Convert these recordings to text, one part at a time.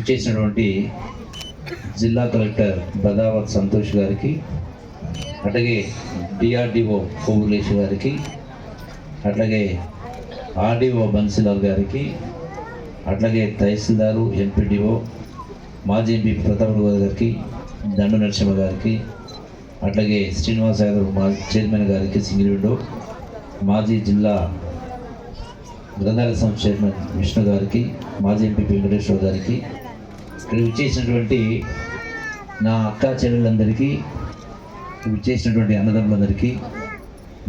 చేసినటువంటి జిల్లా కలెక్టర్ బదావత్ సంతోష్ గారికి అట్లాగే డిఆర్డిఓ కోవులేష్ గారికి అట్లాగే ఆర్డీఓ బన్సీలాల్ గారికి అట్లాగే తహసీల్దారు ఎంపీడీఓ మాజీ ఎంపీ ప్రతాప్ గారికి దండు నరసింహ గారికి అట్లాగే శ్రీనివాస యాదవ్ మా చైర్మన్ గారికి సింగిల్ విండో మాజీ జిల్లా గ్రంథాలయ సంస్థ చైర్మన్ విష్ణు గారికి మాజీ ఎంపీ వెంకటేశ్వర గారికి ఇక్కడ విచ్చేసినటువంటి నా అక్క చెల్లెలందరికీ విచ్చేసినటువంటి అన్నదమ్ములందరికీ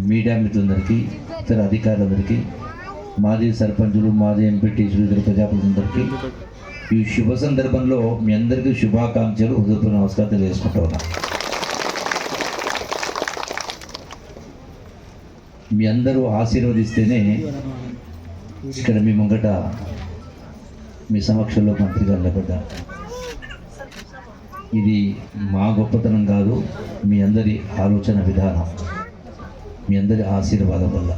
మీడియా మిత్రులందరికీ ఇతర అధికారులందరికీ మాజీ సర్పంచులు మాజీ ఎంపీ టీచర్లు ఇతర ప్రజాప్రతినిధులందరికీ ఈ శుభ సందర్భంలో మీ అందరికీ శుభాకాంక్షలు హృదయపూర్వ నమస్కారం తెలియజేసుకుంటా మీ అందరూ ఆశీర్వదిస్తేనే ఇక్కడ మీ ముంగట మీ సమక్షంలో మంత్రిగా నిలబడ్డా ఇది మా గొప్పతనం కాదు మీ అందరి ఆలోచన విధానం మీ అందరి ఆశీర్వాదం వల్ల.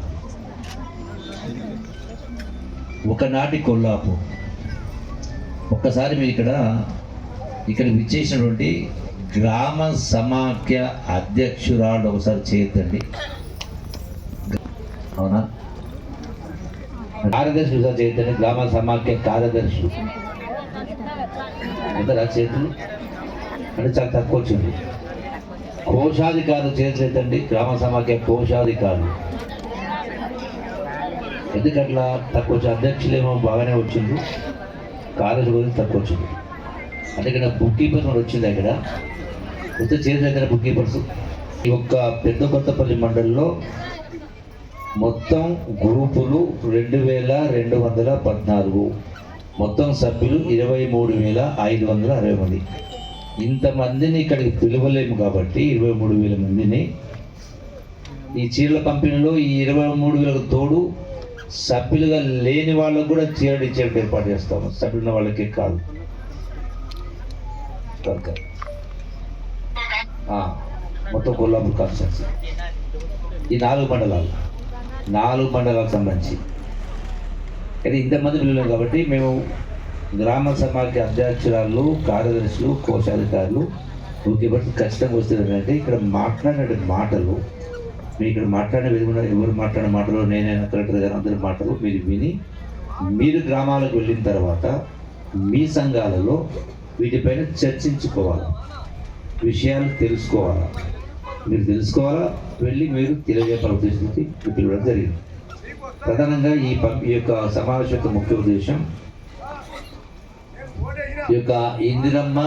ఒకనాటి కొల్లాపు. ఒక్కసారి మీరు ఇక్కడ ఇక్కడ విచ్చేసినటువంటి గ్రామ సమాఖ్య అధ్యక్షురాలు ఒకసారి చేయొద్దండి. అవునా? కార్యదర్శి చైతన్య గ్రామ సమాఖ్య కార్యదర్శి. అందరా చేతులు? అంటే చాలా తక్కువ వచ్చింది. కోశాధికారులు చేతండి గ్రామ సమాఖ్య కోశాధికారులు. ఎందుకట్లా? తక్కువ అధ్యక్షులేమో బాగానే వచ్చింది కాలేజ్ గురించి తక్కువ వచ్చింది. అంటే ఇక్కడ బుక్ కీపర్స్ కూడా వచ్చింది అక్కడ వస్తే చేతి బుక్ కీపర్స్ ఈ ఒక్క పెద్ద కొత్తపల్లి మండలిలో మొత్తం గ్రూపులు రెండు వేల రెండు వందల పద్నాలుగు. మొత్తం సభ్యులు ఇరవై మూడు వేల ఐదు వందల అరవై మంది. ఇంతమందిని ఇక్కడికి పిలవలేము కాబట్టి ఇరవై మూడు వేల మందిని. ఈ చీరల పంపిణీలో ఈ ఇరవై మూడు వేలకు తోడు సభ్యులుగా లేని వాళ్ళకు కూడా చీరలు ఇచ్చేట్టు ఏర్పాటు చేస్తాము సభ్యులున్న వాళ్ళకి కాదు. మొత్తం కొల్లాపూర్ కాన్స్టిట్యూన్సీ ఈ నాలుగు మండలాలు. నాలుగు మండలాలకు సంబంధించి. అయితే ఇంతమంది పిల్లలు కాబట్టి మేము గ్రామ సమాఖ్య అధ్యక్షురాలు కార్యదర్శులు కోశాధికారులు ఓకే బట్టి ఖచ్చితంగా వస్తుంది ఏంటంటే ఇక్కడ మాట్లాడిన మాటలు మీరు ఇక్కడ మాట్లాడిన విధంగా ఎవరు మాట్లాడిన మాటలు నేనైనా కలెక్టర్ గారు అందరి మాటలు మీరు విని మీరు గ్రామాలకు వెళ్ళిన తర్వాత మీ సంఘాలలో వీటిపైన చర్చించుకోవాలి? విషయాలు తెలుసుకోవాలి? మీరు తెలుసుకోవాలా? వెళ్ళి మీరు తెలియజేయాల ఉద్దేశంతో పిలవడం జరిగింది. ప్రధానంగా ఈ పం- ఈ యొక్క సమావేశం యొక్క ముఖ్య ఉద్దేశం ఈ యొక్క ఇందిరమ్మ